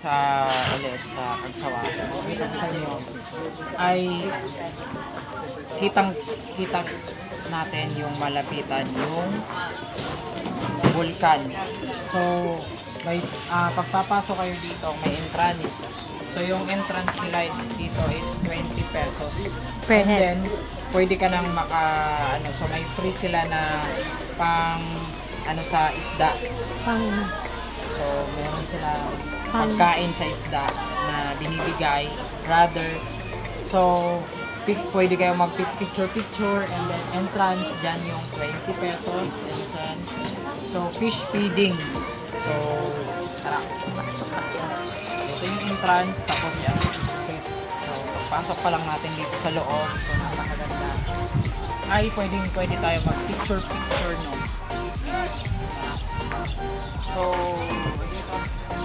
sa ulit sa Kagsawa. Dito sa inyo ay kitang kitang natin yung malapitan yung vulkan. So may ah, pagpapasok kayo dito may entrance. So yung entrance nila dito is 20 pesos. Per head. then pwede ka nang maka ano so may free sila na pang ano sa isda. Pang, So, meron sila pagkain sa isda na binibigay. Rather, so, pic, pwede kayo mag-picture-picture and then entrance, dyan yung 20 pesos. Entrance. So, fish feeding. So, tara, pasok ka. Ito yung entrance, tapos yan. So, pagpasok pa lang natin dito sa loob. So, napakaganda. Ay, pwedeng pwede tayo mag-picture-picture, no? So,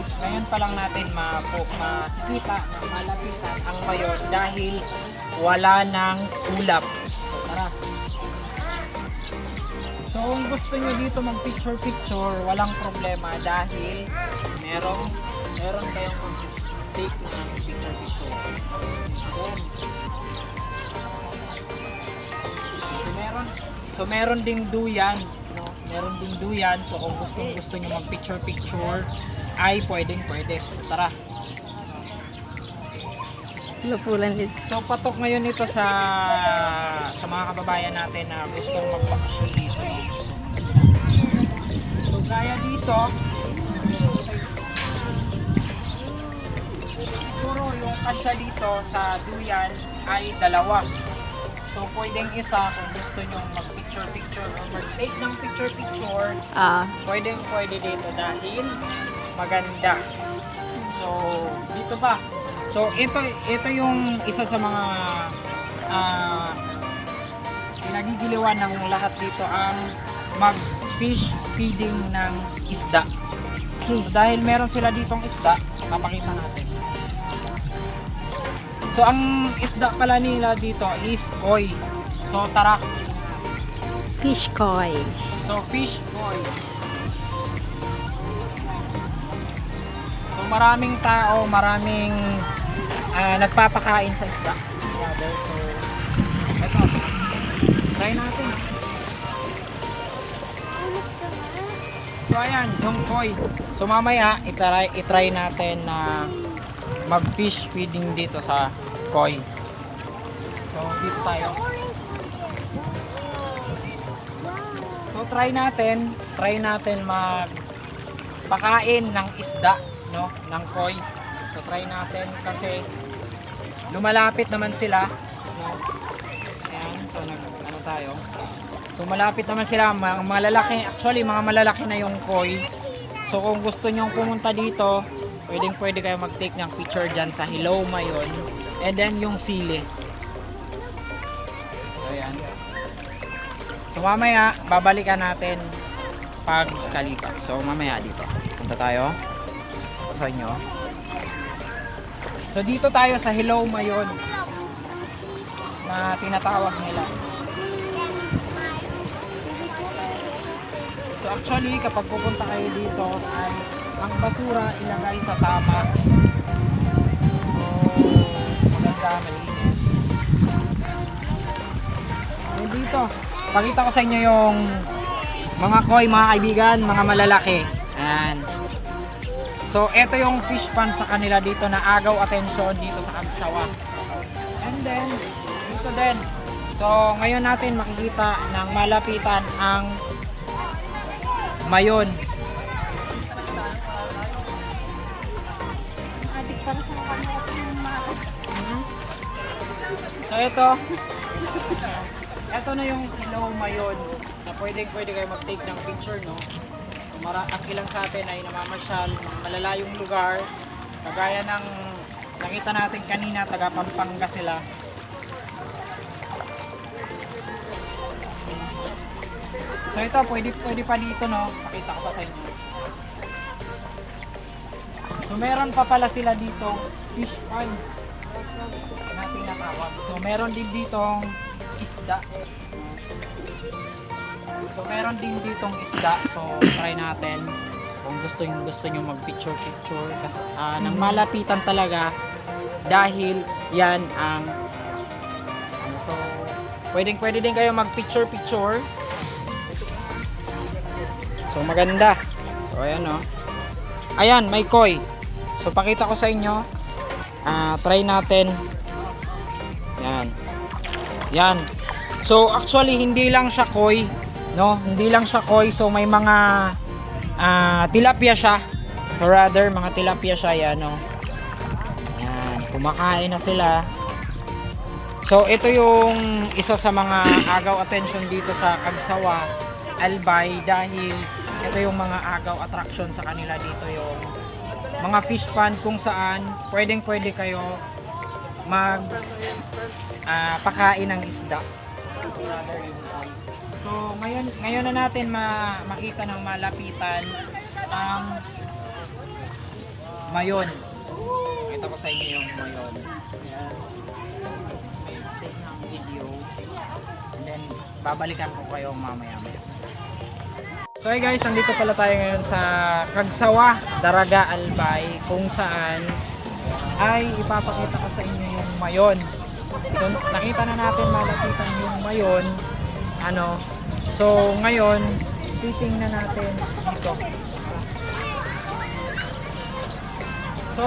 ngayon pa lang natin mapo, makikita na malapitan ang mayon dahil wala ng ulap. So, tara. So, kung gusto nyo dito mag-picture-picture, walang problema dahil merong, meron kayong take na picture-picture. Boom. So, meron, so meron ding duyan, no? Meron ding duyan. So kung gusto niyo mag picture picture ay pwedeng pwede. Tara. lupulan din. So patok ngayon ito sa sa mga kababayan natin na gustong magbakasyon dito. So gaya dito, siguro yung kasya dito sa duyan ay dalawa. So pwedeng isa kung gusto nyo mag-picture-picture or mag-take ng picture-picture, Ah, pwedeng pwede dito dahil maganda. So, dito ba? So, ito ito yung isa sa mga ah pinagigiliwan ng lahat dito ang mag-fish feeding ng isda. So, dahil meron sila ditong isda, papakita natin. So, ang isda pala nila dito is koi. So, tara. fish koi. So, fish koi. Maraming tao, maraming ah, nagpapakain sa isda. Rather, so, eto. Try natin. So, ayan, yung koi. So, mamaya, itry, itry natin na mag-fish feeding dito sa koi. So, dito tayo. So try natin, try natin mag pakain ng isda, no, ng koi. So try natin kasi lumalapit naman sila, no. Ayan, so nag ano tayo. So malapit naman sila, mga malalaki, actually mga malalaki na yung koi. So kung gusto niyo pumunta dito, pwedeng pwede kayo mag-take ng picture dyan sa Hiloma yon and then yung sili. So ayan. So mamaya, babalikan natin pag kalipas. So mamaya dito. Punta tayo sa inyo. So dito tayo sa Hello Mayon na tinatawag nila. So actually, kapag pupunta kayo dito, ay ang basura ilagay sa tama. So, maganda, malinis. So dito, pakita ko sa inyo yung mga koi, mga kaibigan, mga malalaki. Ayan. So, ito yung fish pan sa kanila dito na agaw atensyon dito sa Agsawa. And then, dito din. So, ngayon natin makikita ng malapitan ang mayon. So, ito. ito na yung hello mayon na pwedeng pwede kayo mag-take ng picture, no? Mara ang ilang sa atin ay namamasyal ng malalayong lugar. Kagaya ng nakita natin kanina, taga Pampanga sila. So ito, pwede, pwede pa dito, no? Pakita ko pa sa inyo. So meron pa pala sila dito fish pond na tinatawag. So meron din ditong isda. So meron din ditong isda. So try natin. kung gusto nyo, gusto nyo mag picture. Kasi ah, nang malapitan talaga. Dahil yan ang ano, so pwedeng pwede din kayo mag picture. So maganda. So ayan o ayan may koi. So pakita ko sa inyo. Ah try natin. Yan yan so actually hindi lang siya koi no? Hindi lang siya koi so may mga ah tilapia siya. So rather mga tilapia siya yan no? Yan kumakain na sila. So ito yung isa sa mga agaw attention dito sa Kagsawa Albay dahil ito yung mga agaw attraction sa kanila dito yung mga fish pond kung saan pwedeng pwede kayo mag ah, pakain ng isda. rather yung. So, ngayon, ngayon na natin ma makita ng malapitan ang mayon. Kita ko sa inyo yung mayon. Ayan. Take ng video. And then, babalikan ko kayo mamaya maya. So hey guys, nandito pala tayo ngayon sa Kagsawa, Daraga Albay, kung saan ay ipapakita ko sa inyo yung mayon. So, nakita na natin malapitan yung mayon. Ano? So, ngayon, titingnan natin dito. So,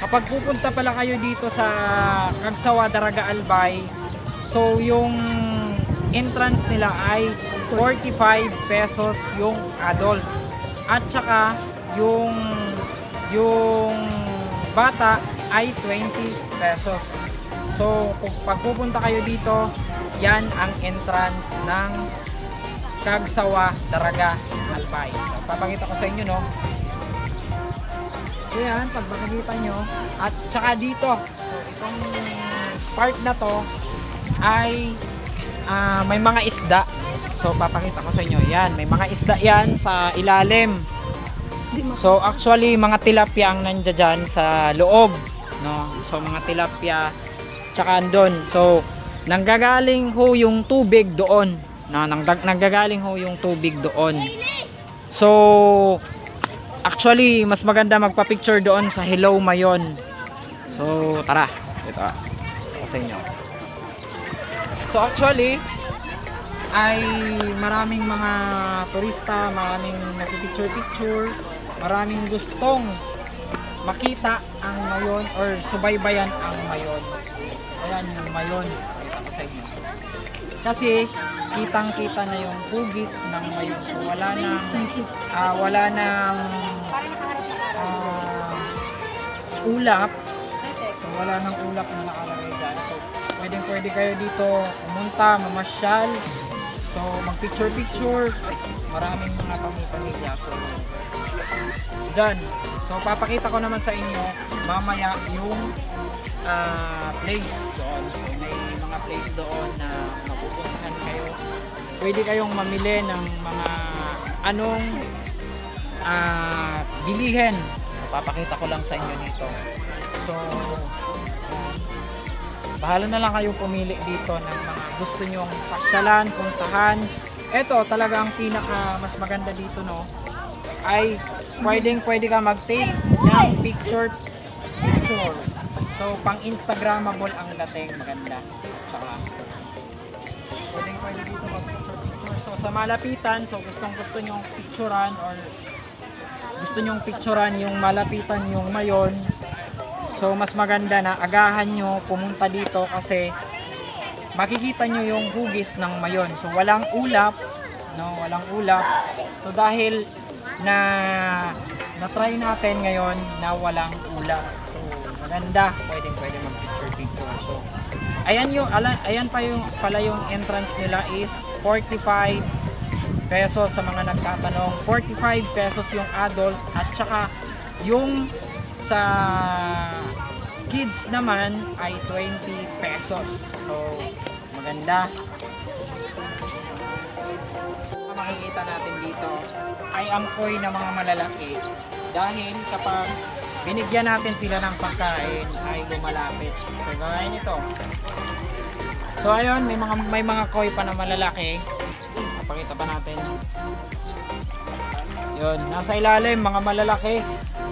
kapag pupunta pala kayo dito sa Kagsawa, Daraga Albay, so yung entrance nila ay 45 pesos yung adult. At saka yung yung bata ay 20 pesos. So, pag pupunta kayo dito, yan ang entrance ng Kagsawa Daraga Albay. So, papakita ko sa inyo, no? So, yan, pag makikita nyo. At saka dito, itong part na to ay ah, may mga isda. So, papakita ko sa inyo. Yan, may mga isda yan sa ilalim. So, actually, mga tilapia ang nandiyan sa loob. No? So, mga tilapia tsaka andun. So, nanggagaling ho yung tubig doon. Na, nang, nanggagaling ho yung tubig doon. So, actually, mas maganda magpa-picture doon sa Hello Mayon. So, tara. Ito. Ito sa inyo. So, actually, ay maraming mga turista, maraming nagpipicture-picture, maraming gustong makita ang mayon or subaybayan ang mayon. Ayan yung mayon. Pakita ko sa. Kasi kitang-kita na yung hugis ng mayon. So wala nang ah, wala nang ah, ulap. So wala nang ulap na nakalagay dyan. So pwedeng pwede kayo dito pumunta, mamasyal. So mag-picture-picture. Maraming mga pamilya. So dyan. So papakita ko naman sa inyo mamaya yung ah, place doon. So, may mga place doon na mapupuntahan kayo. Pwede kayong mamili ng mga anong ah, bilihin. Papakita ko lang sa inyo dito. So, bahala na lang kayong pumili dito ng mga gusto nyong pasyalan, puntahan. Ito talaga ang pinaka mas maganda dito no ay pwedeng pwede ka mag-take ng picture picture. So pang Instagrammable ang dating maganda. Saka pwedeng pwede dito mag picture picture. So sa malapitan, so gustong gusto nyong picturean or gusto nyong picturean yung malapitan yung mayon. So mas maganda na agahan nyo pumunta dito kasi makikita nyo yung hugis ng mayon. So walang ulap, no, walang ulap. So dahil na na-try natin ngayon na walang ulap. So maganda, pwedeng pwede mag picture. So ayan yung ala, ayan pa yung pala yung entrance nila is 45 pesos sa mga nagtatanong. 45 pesos yung adult at saka yung sa kids naman ay 20 pesos. So, maganda. Makikita natin dito ay koi na mga malalaki dahil kapag binigyan natin sila ng pagkain ay lumalapit. So, gaya nito. So, ayun, may mga may mga koi pa na malalaki. Papakita pa natin. Yun, nasa ilalim, mga malalaki.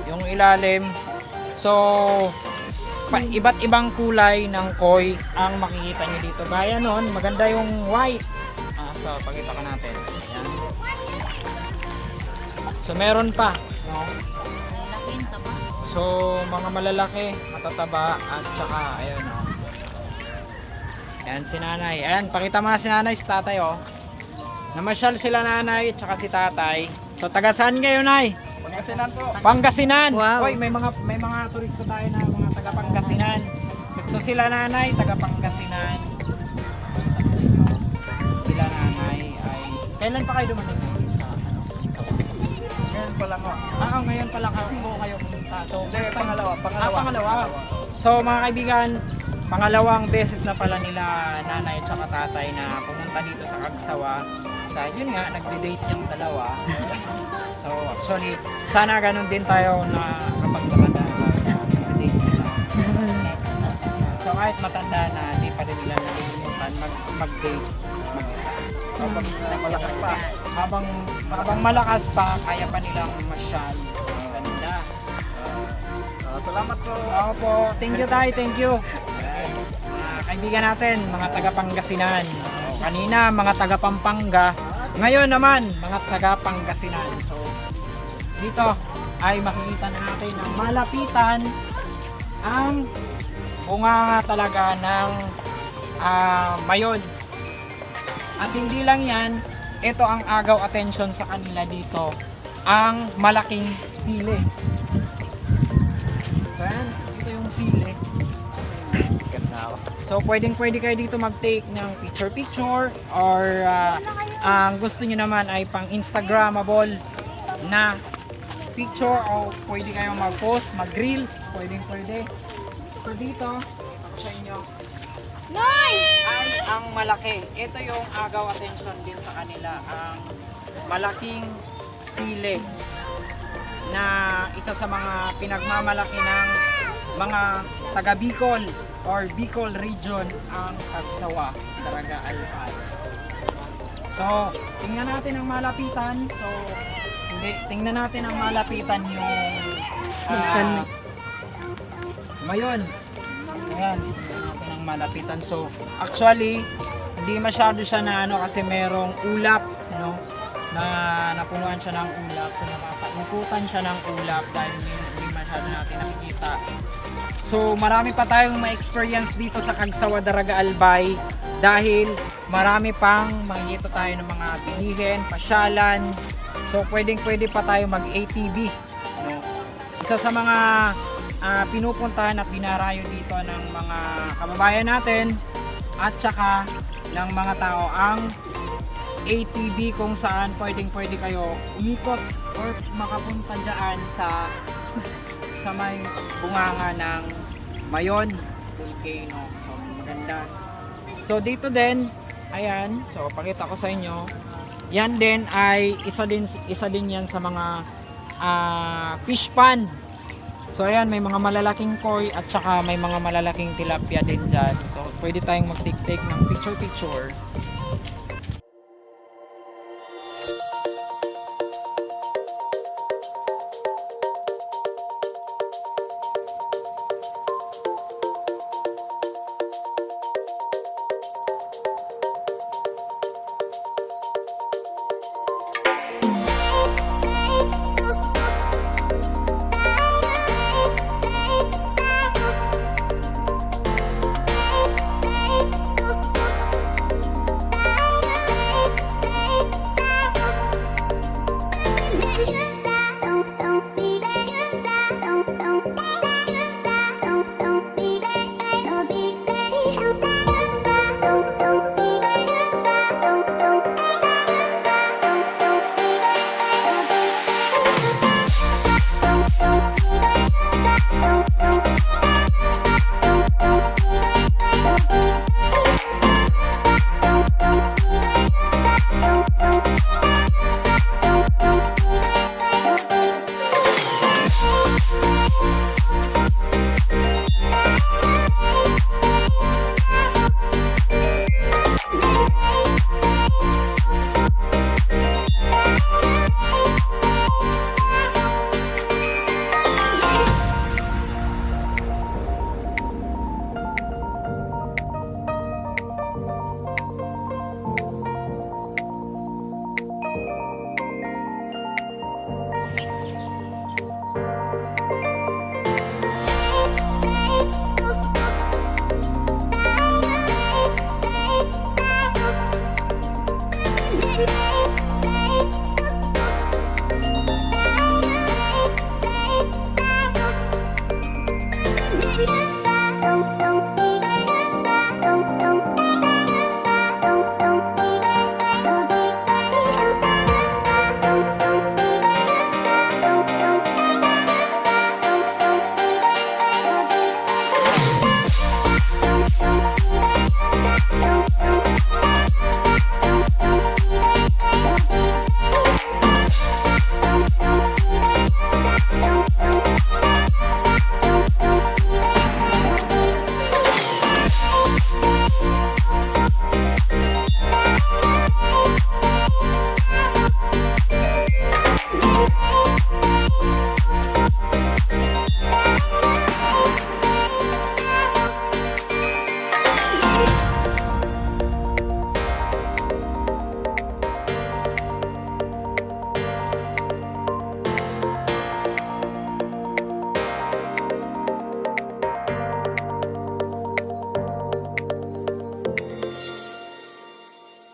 Yung ilalim. So, iba't ibang kulay ng koi ang makikita nyo dito. Gaya nun, maganda yung white. Ah, so, pakita ko natin. So, meron pa. No? So, mga malalaki, matataba, at saka, ayun, oh. Ayan, si nanay. Ayan, pakita mo na si nanay, si tatay, oh. Namasyal sila nanay, at saka si tatay. So, taga saan kayo, nay? Pangasinan po. Pangasinan. Wow. Hoy, may mga may mga turista tayo na mga taga Pangasinan. So sila nanay taga Pangasinan. Sila nanay ay Kailan pa kayo dumating? Ngayon pa lang ho. Ah, oh, ngayon pa lang ako kayo pumunta. So, Hindi, pangalawa. Pangalawa. Ah, pangalawa. So, mga kaibigan, pangalawang beses na pala nila nanay at saka tatay na pumunta dito sa Kagsawa. Dahil yun nga, nagde-date yung dalawa. So, actually, sana ganun din tayo na kapag matanda na nagde-date sila. So, kahit matanda na, di pa rin nila nalilimutan mag, mag-date. Mag-isa. Habang malakas pa. Habang, habang malakas pa, kaya pa nilang masyal. Ganda. Ah, salamat po. Oo po. Thank you tayo, thank you. Mga kaibigan natin, mga taga Pangasinan. Kanina, mga taga Pampanga. Ngayon naman, mga taga Pangasinan. So, dito ay makikita na natin ang malapitan ang bunga talaga ng ah, mayon. At hindi lang yan, ito ang agaw attention sa kanila dito. Ang malaking sili. So, yan. Ito yung sili. So, pwedeng pwede kayo dito mag-take ng picture-picture or ah, ang gusto nyo naman ay pang Instagrammable na picture o pwede kayong mag-post, mag-reels, pwedeng pwede. So, dito, sa inyo, ay ang malaki. Ito yung agaw attention din sa kanila. Ang malaking sili na isa sa mga pinagmamalaki ng mga taga Bicol or Bicol region ang Tagsawa, Daraga Alpay. So, tingnan natin ang malapitan. So, hindi, tingnan natin ang malapitan yung ah, mayon. Ayan, ang malapitan. So, actually, hindi masyado siya na ano kasi merong ulap, no? Na napunuan siya ng ulap. So, napapaikutan siya ng ulap dahil hindi, masyado natin nakikita. So, marami pa tayong ma-experience dito sa Kagsawa Daraga Albay dahil marami pang makikita tayo ng mga bilihin, pasyalan. So, pwedeng pwede pa tayo mag-ATV. No? Isa sa mga ah, pinupuntahan at dinarayo dito ng mga kababayan natin at saka ng mga tao ang ATV kung saan pwedeng pwede kayo umikot or makapunta dyan sa sa may bunganga ng Mayon volcano. So, maganda. So, dito din, ayan, so pakita ko sa inyo. Yan din ay isa din isa din yan sa mga ah, fish pond. So, ayan, may mga malalaking koi at saka may mga malalaking tilapia din dyan. So, pwede tayong mag-take-take ng picture-picture